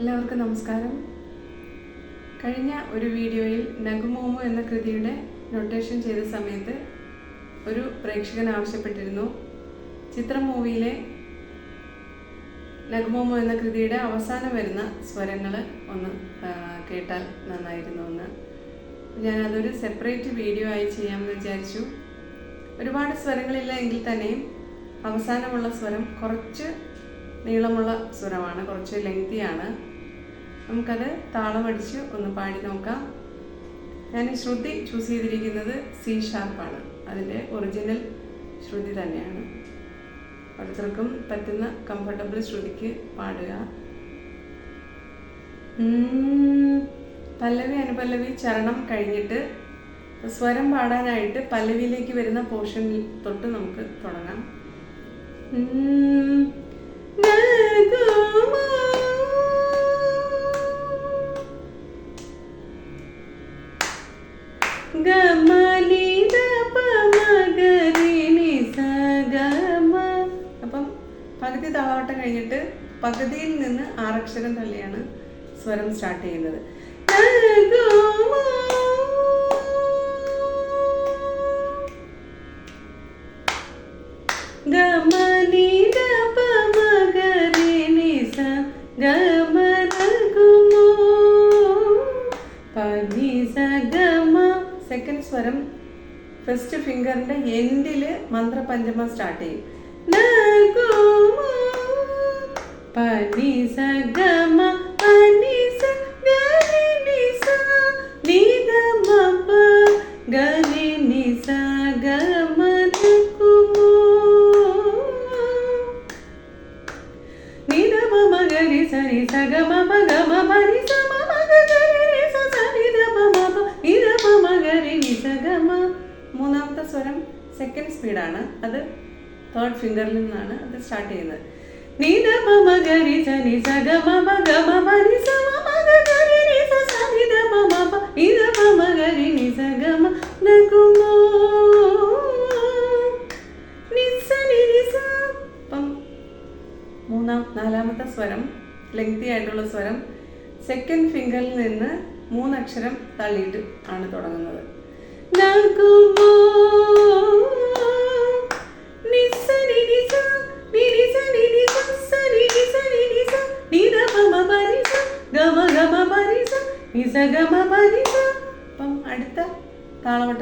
എല്ലാവർക്കും നമസ്കാരം. കഴിഞ്ഞ ഒരു വീഡിയോയിൽ നഗുമോമു എന്ന കൃതിയുടെ നൊട്ടേഷൻ ചെയ്ത സമയത്ത് ഒരു പ്രേക്ഷകൻ ആവശ്യപ്പെട്ടിരുന്നു. ചിത്രം മൂവിയിലെ നഗുമോമു എന്ന കൃതിയുടെ അവസാനം വരുന്ന സ്വരങ്ങൾ ഒന്ന് കേട്ടാൽ നന്നായിരുന്നു എന്ന്. ഞാനതൊരു സെപ്പറേറ്റ് വീഡിയോ ആയി ചെയ്യാമെന്ന് വിചാരിച്ചു. ഒരുപാട് സ്വരങ്ങളില്ല എങ്കിൽ തന്നെയും അവസാനമുള്ള സ്വരം കുറച്ച് നീളമുള്ള സ്വരമാണ് കുറച്ച് ലെങ്തിയാണ് നമുക്കത് താളമടിച്ച് ഒന്ന് പാടി നോക്കാം. ഞാൻ ശ്രുതി ചൂസ് ചെയ്തിരിക്കുന്നത് സി ഷാർപ്പാണ് അതിന്റെ ഒറിജിനൽ ശ്രുതി തന്നെയാണ്. ഓരോരുത്തർക്കും പറ്റുന്ന കംഫർട്ടബിൾ ശ്രുതിക്ക് പാടുക. പല്ലവി അനുപല്ലവി ചരണം കഴിഞ്ഞിട്ട് സ്വരം പാടാനായിട്ട് പല്ലവിയിലേക്ക് വരുന്ന പോർഷനിൽ തൊട്ട് നമുക്ക് തുടങ്ങാം. അപ്പം പകുതി താളവട്ടം കഴിഞ്ഞിട്ട് പകുതിയിൽ നിന്ന് ആറക്ഷരം തള്ളിയാണ് സ്വരം സ്റ്റാർട്ട് ചെയ്യുന്നത്. സ്വരം ഫസ്റ്റ് ഫിംഗറിന്റെ എൻഡിൽ മന്ത്രപഞ്ചമ സ്റ്റാർട്ട് ചെയ്യും. പനി സഗ ഇത് സ്റ്റാർട്ട് ചെയ്യുന്നത്. നീന മമ ഗരി ജനി ജഗ മൂന്നാം നാലാമത്തെ സ്വരം ലെങ്തി ആയിട്ടുള്ള സ്വരം സെക്കൻഡ് ഫിംഗറിൽ നിന്ന് മൂന്നക്ഷരം തള്ളിയിട്ട് ആണ് തുടങ്ങുന്നത്. നൽകുമോ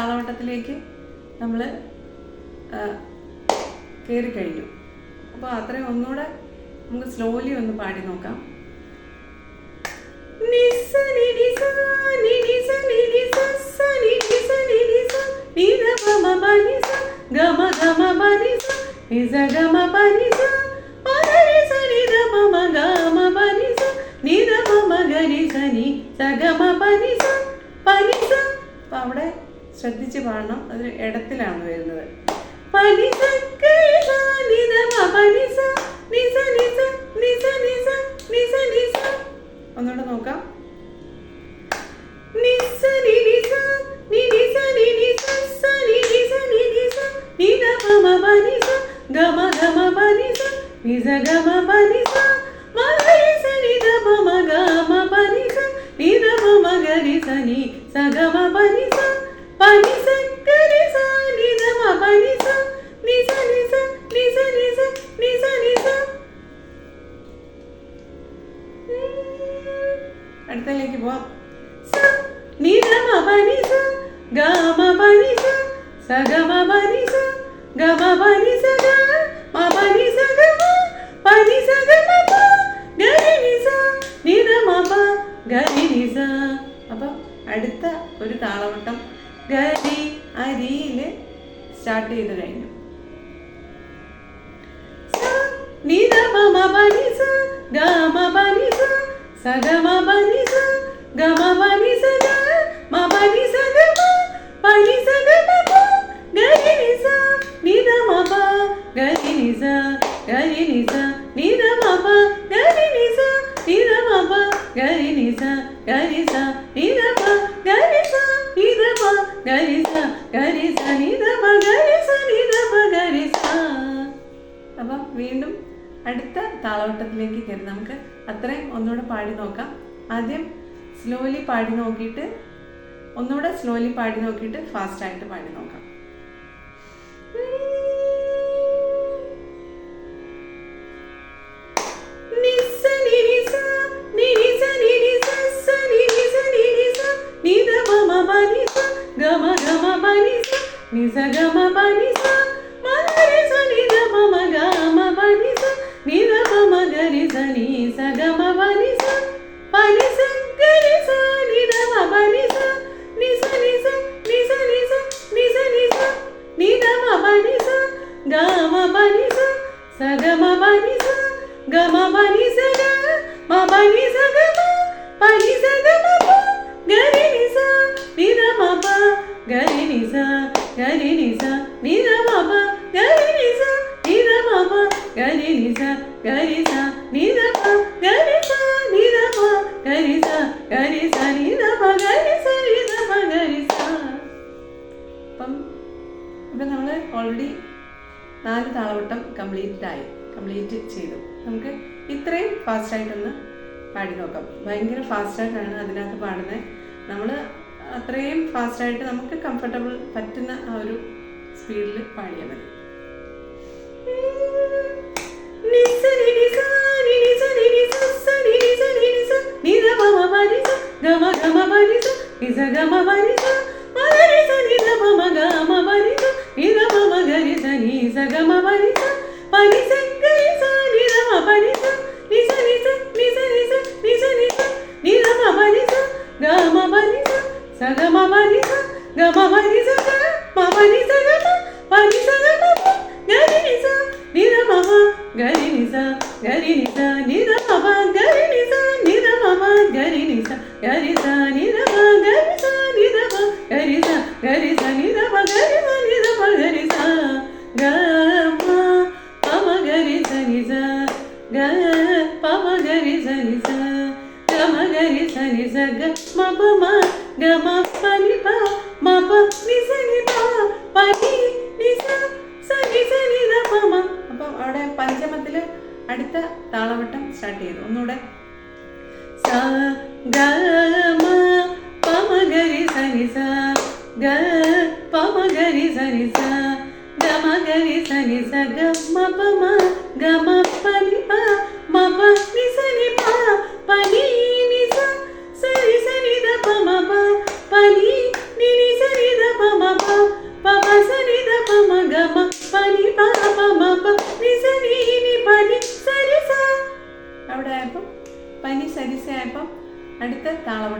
താളവട്ടത്തിലേക്ക് നമ്മൾ കയറി കഴിഞ്ഞു അപ്പോൾ അത്രയും ഒന്നുകൂടെ നമുക്ക് സ്ലോലി ഒന്ന് പാടി നോക്കാം. അവിടെ ശ്രദ്ധിച്ച് പാടണം. അതൊരു ഇടത്തിലാണ് വരുന്നത്. പനി അപ്പം അടുത്ത ഒരു താളവട്ടം ഗരി ആ രീതിയിൽ സ്റ്റാർട്ട് ചെയ്ത് കഴിഞ്ഞു. ഗരി നിസ ഗരി നിസ നീ ഗരിസ ഗരിസ ഗരിസ ഗരിസ ഗരിസ ഗരിസ ഗരിസ. അപ്പം വീണ്ടും അടുത്ത താളവട്ടത്തിലേക്ക് കയറി നമുക്ക് അത്രയും ഒന്നുകൂടെ പാടി നോക്കാം. ആദ്യം സ്ലോലി പാടി നോക്കിയിട്ട് ഒന്നുകൂടെ സ്ലോലി പാടി നോക്കിയിട്ട് ഫാസ്റ്റായിട്ട് പാടി നോക്കാം. അപ്പം ഇപ്പം നമ്മൾ ഓൾറെഡി നാല് താളവട്ടം കംപ്ലീറ്റ് ആയി. കംപ്ലീറ്റ് ചെയ്തു. നമുക്ക് ഇത്രയും ഫാസ്റ്റായിട്ടൊന്ന് പാടി നോക്കാം ഭയങ്കര ഫാസ്റ്റായിട്ടാണ് അതിനകത്ത് പാടുന്നത് നമ്മൾ അത്രയും ഫാസ്റ്റായിട്ട് നമുക്ക് കംഫർട്ടബിൾ പറ്റുന്ന ആ ഒരു സ്പീഡിൽ പാടിയാൽ മതി Nisa, Nisa, Nisa, Nisa, Nisa, Nisa. గరి నిస నిర మమ గరి నిస నిర మమ గరి నిస గరి స నిర మ గరి స నిర మ గరి స గరి స నిర మ గరి మ నిర మ గరి స గ మ పమ గరి స నిజ గ పమ గరి స నిజ గమ గరి స నిజ గ మ పమ గ మ పని ప మ ప నిస ని ప పని സ്റ്റാർട്ട് ചെയ്തു. ഒന്നുകൂടെ. സ മ പമ ഗരി സനി സ ഗ പമ ഗരി സനി ഗരി സനി സ ഗ മ പമ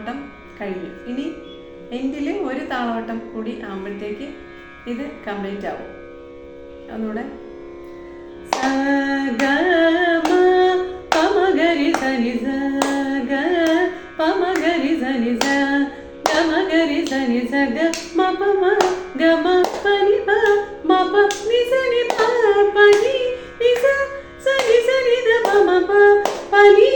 താളവട്ടം കഴിഞ്ഞു ഇനി എൻഡിൽ ഒരു താളവട്ടം കൂടി ആകുമ്പോഴത്തേക്ക് ഇത് കംപ്ലീറ്റ് ആവും ഒന്നുകൂടെ Bye. സനി സനി സ സനി മ പനി പ സനി പനി സനി ദ മ പ പനി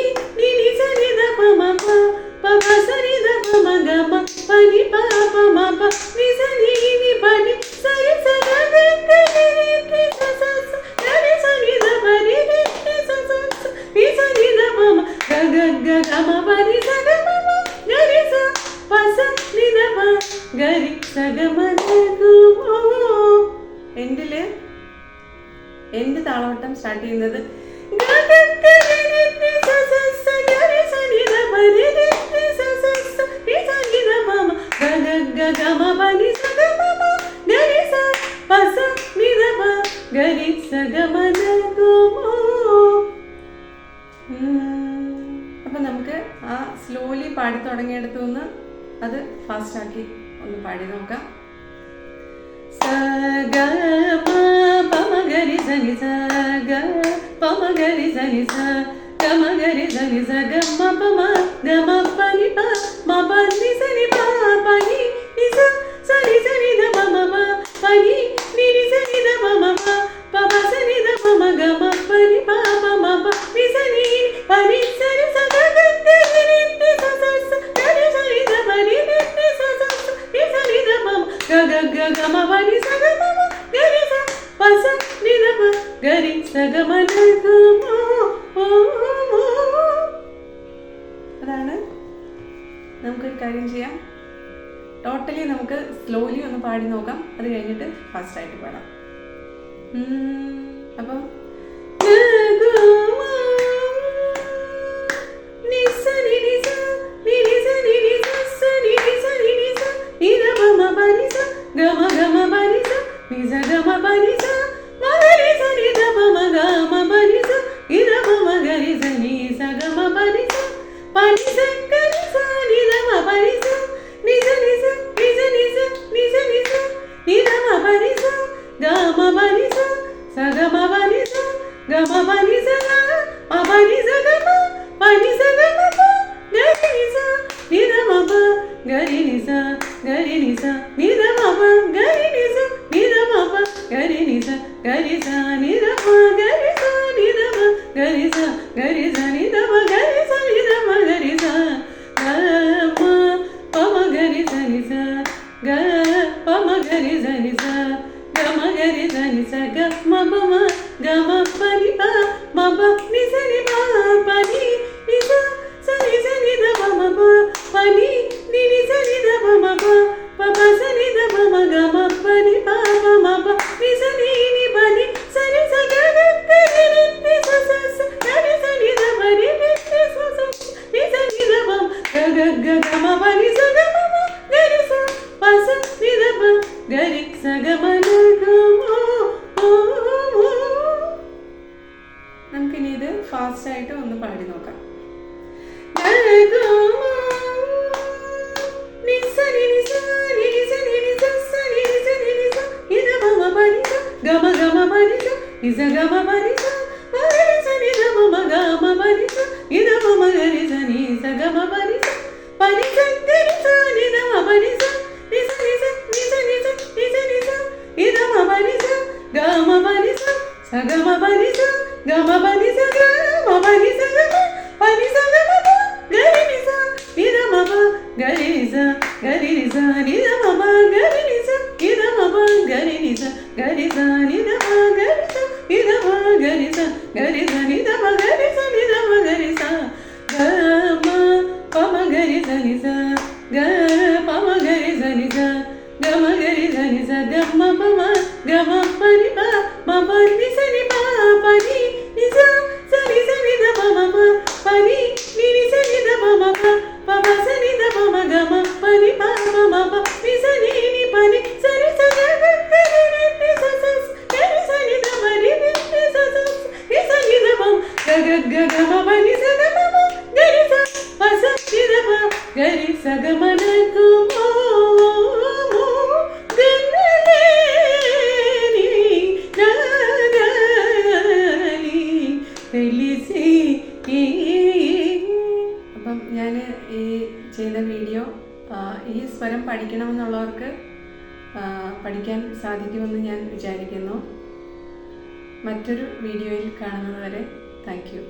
എൻഡിൽ എന്റെ താളവട്ടം സ്റ്റാർട്ട് ചെയ്യുന്നത് గమ పని సగమ గరి స పస నిదమ గరి సగమ അപ്പം നമുക്ക് ആ സ്ലോലി പാടി തുടങ്ങിയെടുത്തു നിന്ന് അത് ഫാസ്റ്റാക്കി ഒന്ന് പാടി നോക്കാം. സഗമ പമഗരി സനി സഗ പമഗരി സനി സ ഗമ ഗരി സനി പമ ഗമ പനി പ മ പനി നമുക്കൊരു കാര്യം ചെയ്യാം. ടോട്ടലി നമുക്ക് സ്ലോലി ഒന്ന് പാടി നോക്കാം. അത് കഴിഞ്ഞിട്ട് ഫാസ്റ്റായിട്ട് പാടാം. അപ്പം good evening. గమ బని స గమ బని స గమ బని స గమ బని స గమ గరి ని స ని ర మ బ గరి ని స గరి ని స ని ర మ బ గరి ని స ని ర మ బ గరి ని స గరి స ని ర మ గరి స ని ర మ గరి స గరి స ని ర మ గరి స ని ర మ గరి స గ మ ప మ గరి స ని స గ ప మ గరి స ని స గ మ గరి స ని స గ మ మ അപ്പം ഞാൻ ഈ ചെയ്ത വീഡിയോ ഈ സ്വരം പഠിക്കണമെന്നുള്ളവർക്ക് പഠിക്കാൻ സാധിക്കുമെന്ന് ഞാൻ വിചാരിക്കുന്നു. മറ്റൊരു വീഡിയോയിൽ കാണുന്നതുവരെ താങ്ക് യു.